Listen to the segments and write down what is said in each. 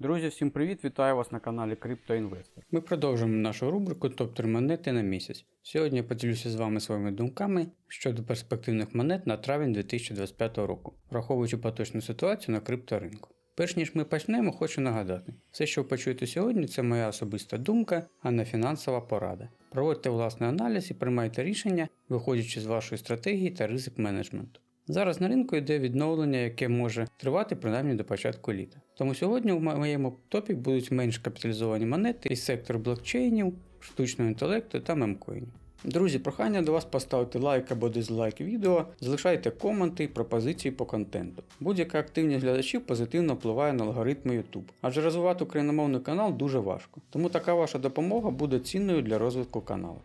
Друзі, всім привіт! Вітаю вас на каналі CryptoInvestor. Ми продовжуємо нашу рубрику топ-3 монети на місяць. Сьогодні я поділюся з вами своїми думками щодо перспективних монет на травень 2025 року, враховуючи поточну ситуацію на крипторинку. Перш ніж ми почнемо, хочу нагадати, все, що ви почуєте сьогодні, це моя особиста думка, а не фінансова порада. Проводьте власний аналіз і приймайте рішення, виходячи з вашої стратегії та ризик менеджменту. Зараз на ринку йде відновлення, яке може тривати принаймні до початку літа. Тому сьогодні в моєму топі будуть менш капіталізовані монети із сектору блокчейнів, штучного інтелекту та мемкоїнів. Друзі, прохання до вас поставити лайк або дизлайк відео, залишайте коменти і пропозиції по контенту. Будь-яка активність глядачів позитивно впливає на алгоритми YouTube, адже розвивати україномовний канал дуже важко. Тому така ваша допомога буде цінною для розвитку каналу.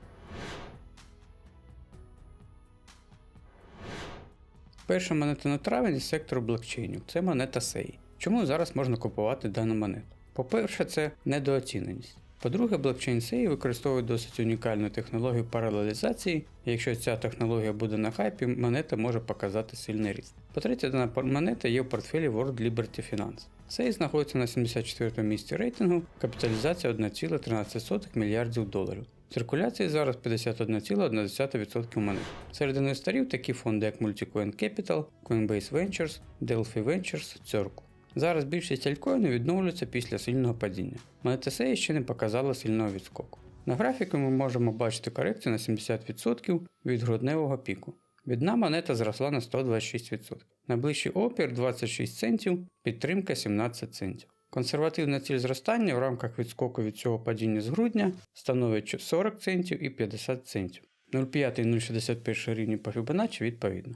Перша монета на травень із сектору блокчейнів це монета SEI. Чому зараз можна купувати дану монету? По-перше, це недооціненість. По-друге, блокчейн SEI використовує досить унікальну технологію паралелізації, якщо ця технологія буде на хайпі, монета може показати сильний ріст. По-третє, дана монета є в портфелі World Liberty Finance. SEI знаходиться на 74 місці рейтингу, капіталізація 1,13 мільярдів доларів. Циркуляції зараз 51,1% монет. Серед інвесторів такі фонди, як Multicoin Capital, Coinbase Ventures, Delphi Ventures, Circle. Зараз більшість альткоїнів відновлюється після сильного падіння. Монета SEI ще не показала сильного відскоку. На графіку ми можемо бачити корекцію на 70% від грудневого піку. Відна монета зросла на 126%. Найближчий опір 26 центів, підтримка 17 центів. Консервативна ціль зростання в рамках відскоку від цього падіння з грудня становить 40 центів і 50 центів. 0,5 і 0,61 рівні по Fibonacci відповідно.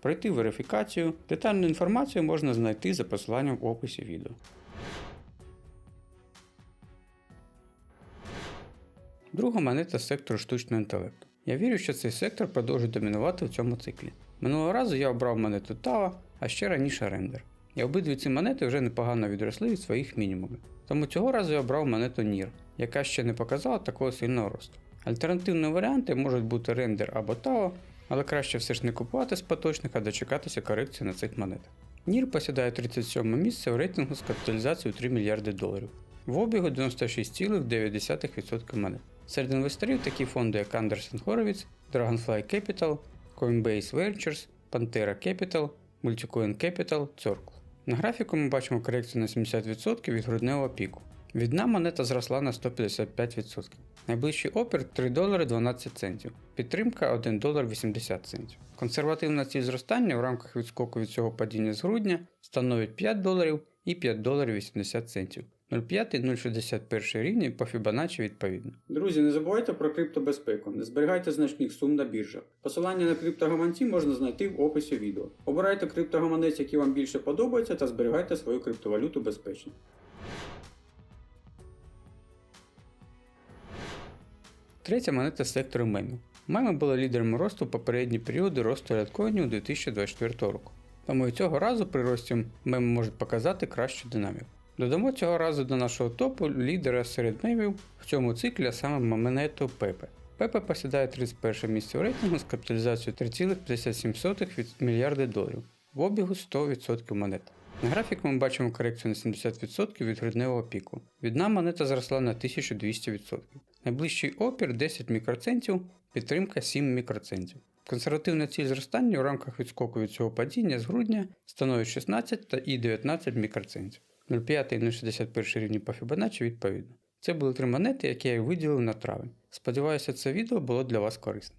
пройти верифікацію. Детальну інформацію можна знайти за посиланням в описі відео. Друга монета сектору штучного інтелекту. Я вірю, що цей сектор продовжить домінувати в цьому циклі. Минулого разу я обрав монету TAO, а ще раніше Render. І обидві ці монети вже непогано відросли від своїх мінімумів. Тому цього разу я обрав монету NIR, яка ще не показала такого сильного росту. Альтернативні варіанти можуть бути Render або TAO, але краще все ж не купувати з поточних, а дочекатися корекції на цих монетах. NIR посідає 37 місце в рейтингу з капіталізацією 3 мільярди доларів. В обігу 96,9% монет. Серед інвесторів такі фонди, як Anderson Horowitz, Dragonfly Capital, Coinbase Ventures, Pantera Capital, Multicoin Capital, Circle. На графіку ми бачимо корекцію на 70% від грудневого піку. Відна монета зросла на 155%. Найближчий опір 3 долари 12 центів. Підтримка 1 долар 80 центів. Консервативна ціль зростання в рамках відскоку від цього падіння з грудня становить 5 доларів і 5 доларів 80 центів. 0,5 і 0,61 рівні по Fibonacci відповідно. Друзі, не забувайте про криптобезпеку, не зберігайте значних сум на біржах. Посилання на криптогаманці можна знайти в описі відео. Обирайте криптогаманець, який вам більше подобається, та зберігайте свою криптовалюту безпечно. Третя монета сектору мемів. Меми були лідерами росту попередні періоди росту альткоїнів 2024 року. Тому і цього разу при рості меми можуть показати кращу динаміку. Додамо цього разу до нашого топу лідера серед мемів в цьому циклі, саме монету Пепе. Пепе посідає 31 місце в рейтингу з капіталізацією 3,57 від мільярди доларів, в обігу 100% монет. На графіку ми бачимо корекцію на 70% від грудневого піку. Відна монета зросла на 1200%. Найближчий опір 10 мікроцентів, підтримка 7 мікроцентів. Консервативна ціль зростання у рамках відскоку від цього падіння з грудня становить 16 та і 19 мікроцентів. 0,5 і 0,61 рівні по Fibonacci відповідно. Це були три монети, які я виділив на травень. Сподіваюся, це відео було для вас корисним.